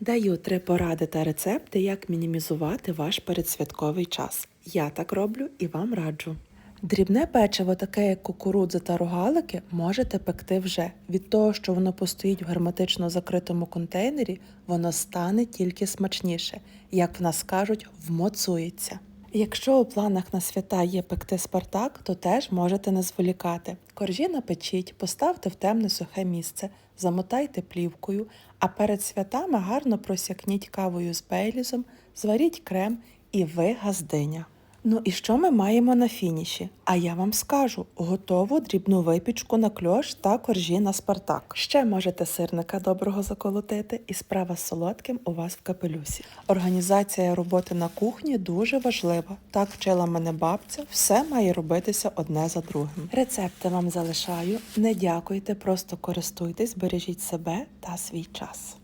Даю три поради та рецепти, як мінімізувати ваш передсвятковий час. Я так роблю і вам раджу. Дрібне печиво, таке як кукурудза та рогалики, можете пекти вже. Від того, що воно постоїть в герметично закритому контейнері, воно стане тільки смачніше, як в нас кажуть, вмоцується. Якщо у планах на свята є пекти Спартак, то теж можете не зволікати. Коржі напечіть, поставте в темне сухе місце, замотайте плівкою, а перед святами гарно просякніть кавою з бейлізом, зваріть крем і ви газдиня. Ну і що ми маємо на фініші? А я вам скажу: готову дрібну випічку на кльош та коржі на спартак. Ще можете сирника доброго заколотити, і справа з солодким у вас в капелюсі. Організація роботи на кухні дуже важлива. Так вчила мене бабця, все має робитися одне за другим. Рецепти вам залишаю. Не дякуйте, просто користуйтесь, бережіть себе та свій час.